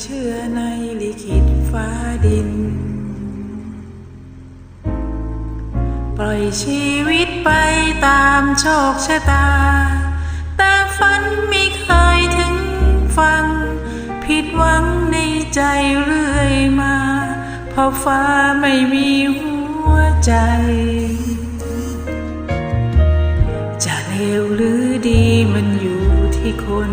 เชื่อในลิขิตฟ้าดิน ปล่อยชีวิตไปตามโชคชะตา แต่ฝันไม่เคยถึงฟัง ผิดหวังในใจเรื่อยมา เพราะฟ้าไม่มีหัวใจ จะเลวหรือดีมันอยู่ที่คน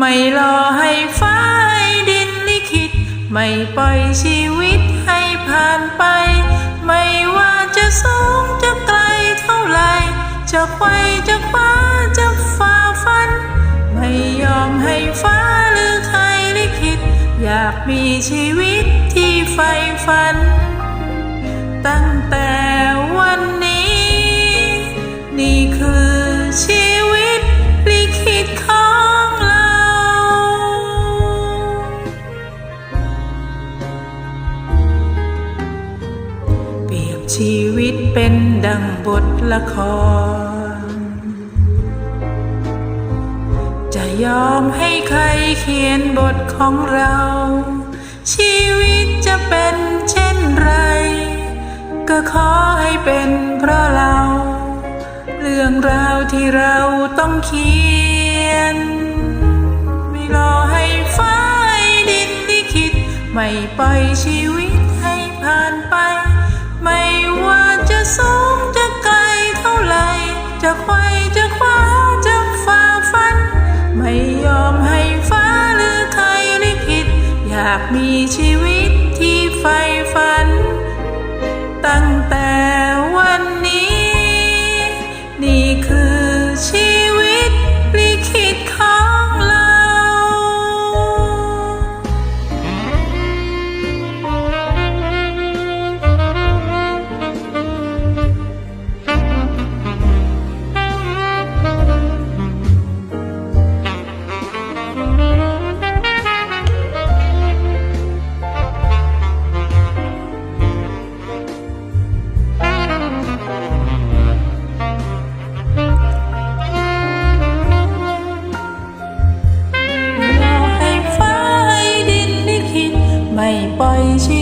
ไม่รอให้ฟ้าให้ดินลิขิต ไม่ปล่อยชีวิตให้ผ่านไป ไม่ว่าจะสูงจะไกลเท่าไหรจะไขว้จะคว้าจะฝ่าฟัน ไม่ยอมให้ฟ้าหรือใครลิขิต อยากมีชีวิตที่ใฝ่ฝัน ตั้งแต่ ชีวิตเป็นดังบทละคร จะยอมให้ใครเขียนบทของเรา ชีวิตจะเป็นเช่นไร ก็ขอให้เป็นเพราะเรา เรื่องราวที่เราต้องเขียน ไม่รอให้ฟ้าดินลิขิตไม่ปล่อยชีวิต ไ白衣